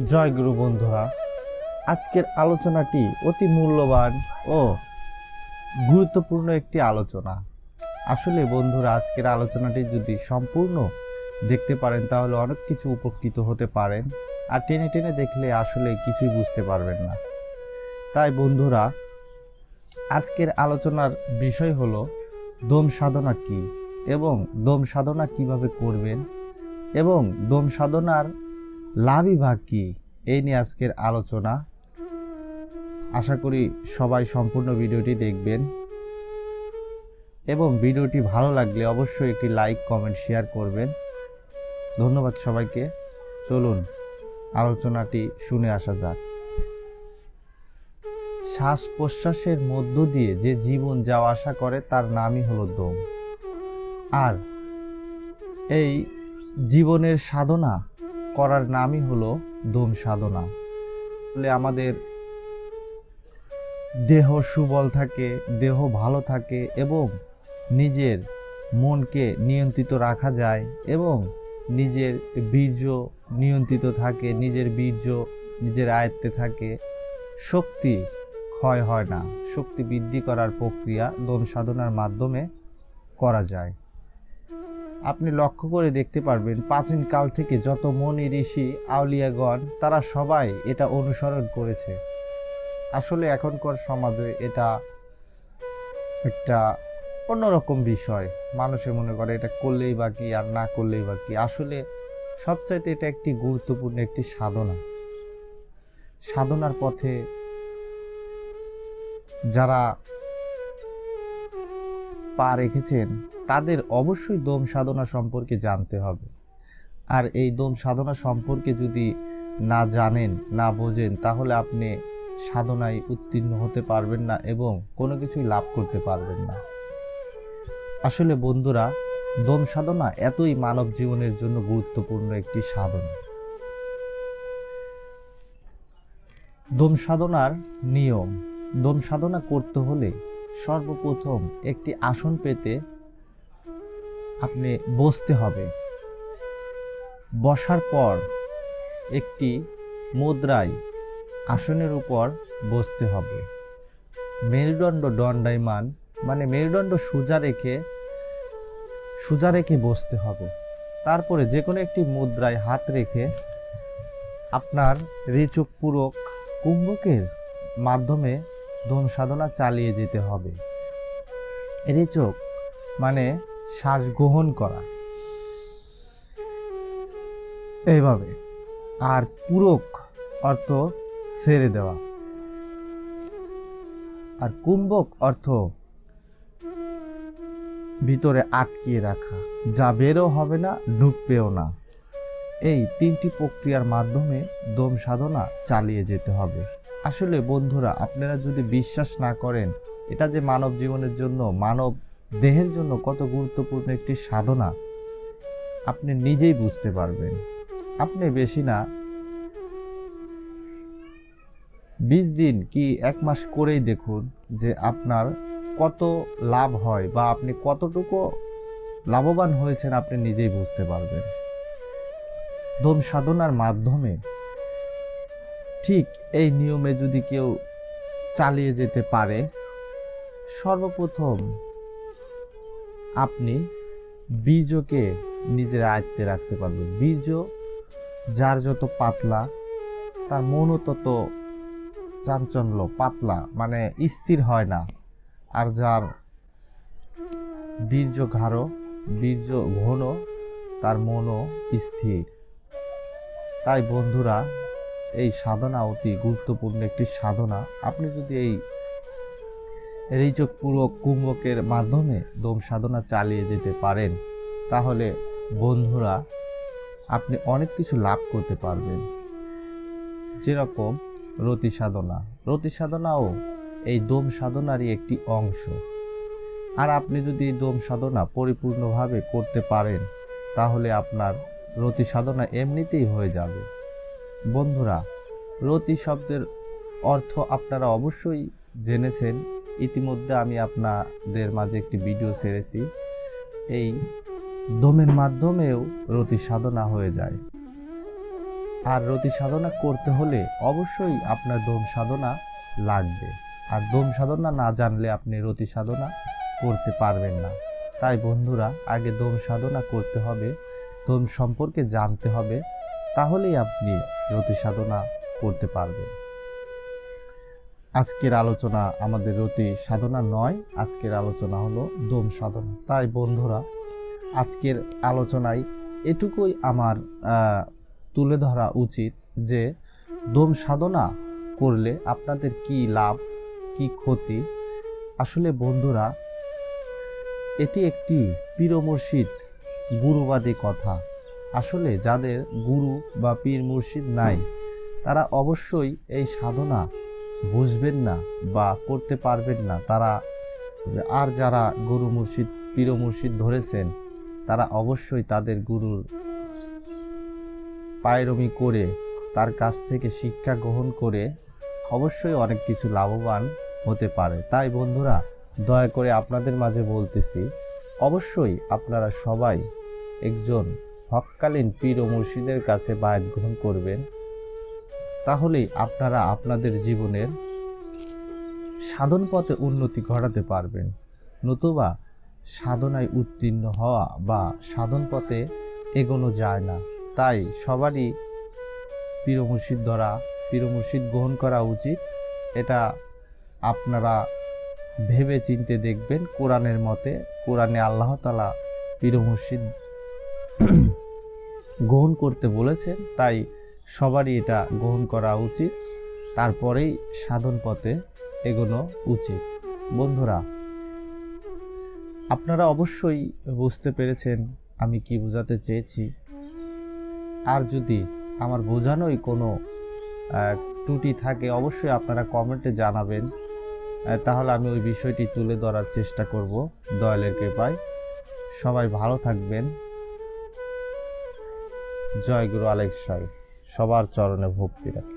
জয় গুরু বন্ধুরা, আজকের আলোচনাটি অতি মূল্যবান ও গুরুত্বপূর্ণ একটি আলোচনা। আসলে বন্ধুরা, আজকের আলোচনাটি যদি সম্পূর্ণ দেখতে পারেন, তাহলে অনেক কিছু উপকৃত হতে পারেন। আর টেনে টেনে দেখলে আসলে কিছুই বুঝতে পারবেন না। তাই বন্ধুরা, আজকের আলোচনার বিষয় হলো, দম সাধনা কি? এবং দম সাধনা কীভাবে করবেন? এবং দম সাধনার লাভই ভাগ কি? এই নিয়ে আজকের আলোচনা। আশা করি সবাই সম্পূর্ণ ভিডিওটি দেখবেন। এবং ভিডিওটি ভালো লাগলে অবশ্যই একটি লাইক, কমেন্ট, শেয়ার করবেন। ধন্যবাদ সবাইকে। চলুন, আলোচনাটি শুনে আসা যাক। শ্বাস প্রশ্বাসের মধ্য দিয়ে যে জীবন যাওয়া আশা করে, তার নামই হলো দম। আর এই জীবনের সাধনা করার নামই হলো দম সাধনা। বলে আমাদের দেহ সুবল থাকে, দেহ ভালো থাকে এবং নিজের মনকে নিয়ন্ত্রিত রাখা যায় এবং নিজের বীর্য নিয়ন্ত্রিত থাকে, নিজের বীর্য নিজের আয়ত্তে থাকে। শক্তি ক্ষয় হয় না, শক্তি বৃদ্ধি করার প্রক্রিয়া দম সাধনার মাধ্যমে করা যায়। আপনি লক্ষ্য করে দেখতে পারবেন প্রাচীন কাল থেকে যত মনি, ঋষি, আউলিয়াগণ, তারা সবাই এটা অনুসরণ করেছে। আসলে এখনকার সমাজে এটা একটা অন্যরকম বিষয়। মানুষে মনে করে এটা করলেই বা কি আর না করলেই বা কি। আসলে সবচাইতে এটা একটি গুরুত্বপূর্ণ একটি সাধনা। সাধনার পথে যারা পা রেখেছেন তাদের অবশ্যই দম সাধনা সম্পর্কে জানতে হবে। আর এই দম সাধনা সম্পর্কে যদি না জানেন, না বোঝেন, তাহলে আপনি সাধনায় উত্তীর্ণ হতে পারবেন না এবং কোনো কিছুই লাভ করতে পারবেন না। আসলে বন্ধুরা, দম সাধনা এতই মানব জীবনের জন্য গুরুত্বপূর্ণ একটি সাধনা। দম সাধনার নিয়ম, দম সাধনা করতে হলে সর্বপ্রথম একটি আসন পেতে আপনি বসতে হবে। বসার পর একটি মুদ্রায় আসনের উপর বসতে হবে। মেরুদণ্ড দণ্ডায়মান মানে মেরুদণ্ড সোজা রেখে সোজা রেখে বসতে হবে। তারপরে যে কোনো একটি মুদ্রায় হাত রেখে আপনার রেচক পূরক কুম্ভকের মাধ্যমে ধন সাধনা চালিয়ে যেতে হবে। রেচক মানে শ্বাস গ্রহণ করা। এইভাবে। আর পূরক অর্থ ছেড়ে দেওয়া। আর কুম্ভক অর্থ ভিতরে আটকিয়ে রাখা। যা বেরো হবে না, ঢুকবেও না। এই তিনটি প্রক্রিয়ার মাধ্যমে দম সাধনা চালিয়ে যেতে হবে। আসলে বন্ধুরা, আপনারা যদি বিশ্বাস না করেন, এটা যে মানব জীবনের জন্য মানব দেহের জন্য কত গুরুত্বপূর্ণ একটি সাধনা আপনি নিজেই বুঝতে পারবেন। আপনি বেশি না। বিশ দিন কি এক মাস করেই দেখুন যে আপনার কত লাভ হয় বা আপনি কতটুকু লাভবান হয়েছেন আপনি নিজেই বুঝতে পারবেন। দম সাধনার মাধ্যমে ঠিক এই নিয়মে যদি কেউ চালিয়ে যেতে পারে, সর্বপ্রথম আপনি বীর্যকে নিজের আয়ত্তে রাখতে পারবেন। বীর্য যার যত পাতলা, তার মনও তত চাঞ্চল্য, পাতলা মানে স্থির হয় না। আর যার বীর্য ঘাড় বীর্য ঘন, তার মনও স্থির। তাই বন্ধুরা, এই সাধনা অতি গুরুত্বপূর্ণ একটি সাধনা। আপনি যদি এই পুরো কুম্ভকের মাধ্যমে দম সাধনা চালিয়ে যেতে পারেন, তাহলে বন্ধুরা আপনি অনেক কিছু লাভ করতে পারবেন। যেরকম রতি সাধনা। রতি সাধনাও এই দম সাধনারই একটি অংশ। আর আপনি যদি এই দম সাধনা পরিপূর্ণভাবে করতে পারেন, তাহলে আপনার রতি সাধনা এমনিতেই হয়ে যাবে। বন্ধুরা, রতি শব্দের অর্থ আপনারা অবশ্যই জেনেছেন ইতিমধ্যে আমি আপনাদের মাঝে একটি ভিডিও ছেড়েছি। এই দমের মাধ্যমেও রতি সাধনা হয়ে যায়। আর রতি সাধনা করতে হলে অবশ্যই আপনার দম সাধনা লাগবে। আর দম সাধনা না জানলে আপনি রতি সাধনা করতে পারবেন না। তাই বন্ধুরা, আগে দম সাধনা করতে হবে, দম সম্পর্কে জানতে হবে, তাহলেই আপনি রতি সাধনা করতে পারবেন। আজকের আলোচনা আমাদের রতি সাধনা নয়, আজকের আলোচনা হলো দম সাধনা। তাই বন্ধুরা, আজকের আলোচনায় এটুকুই আমার তুলে ধরা উচিত যে দম সাধনা করলে আপনাদের কি লাভ, কি ক্ষতি? আসলে বন্ধুরা, এটি একটি পীর মুর্শিদ গুরুবাদী কথা। আসলে যাদের গুরু বা পীর মুর্শিদ নাই, তারা অবশ্যই এই সাধনা বুঝবেন না বা করতে পারবেন না, তারা আর যারা গুরু মুর্শিদ, পীর মুর্শিদ ধরেছেন, তারা অবশ্যই তাদের গুরুর পায়রমি করে, তার কাছ থেকে শিক্ষা গ্রহণ করে অবশ্যই অনেক কিছু লাভবান হতে পারে। তাই বন্ধুরা, দয়া করে আপনাদের মাঝে বলতেছি, অবশ্যই আপনারা সবাই একজন হককালীন পীর ও মুর্শিদের কাছে বায়াত গ্রহণ করবেন। তাহলেই আপনারা আপনাদের জীবনের সাধন পথে উন্নতি ঘটাতে পারবেন। নতুবা সাধনায় উত্তীর্ণ হওয়া বা সাধন পথে এগোনো যায় না। তাই সবারই পীর মুর্শিদ ধরা, পীর গ্রহণ করা উচিত। এটা আপনারা ভেবে চিনতে দেখবেন, কোরআনের মতে, কোরআনে আল্লাহ তালা পীর মুর্শিদ গ্রহণ করতে বলেছেন। তাই সবারই এটা গ্রহণ করা উচিত। তারপরেই সাধন পথে এগোনো উচিত। বন্ধুরা, আপনারা অবশ্যই বুঝতে পেরেছেন আমি কি বোঝাতে চেয়েছি। আর যদি আমার বোঝানোই কোনো ত্রুটি থাকে, অবশ্যই আপনারা কমেন্টে জানাবেন। তাহলে আমি ওই বিষয়টি তুলে ধরার চেষ্টা করব। দয়ালের কৃপায়। সবাই ভালো থাকবেন। জয় গুরু আলেকসাই সবার চরণে ভক্তি রাখি।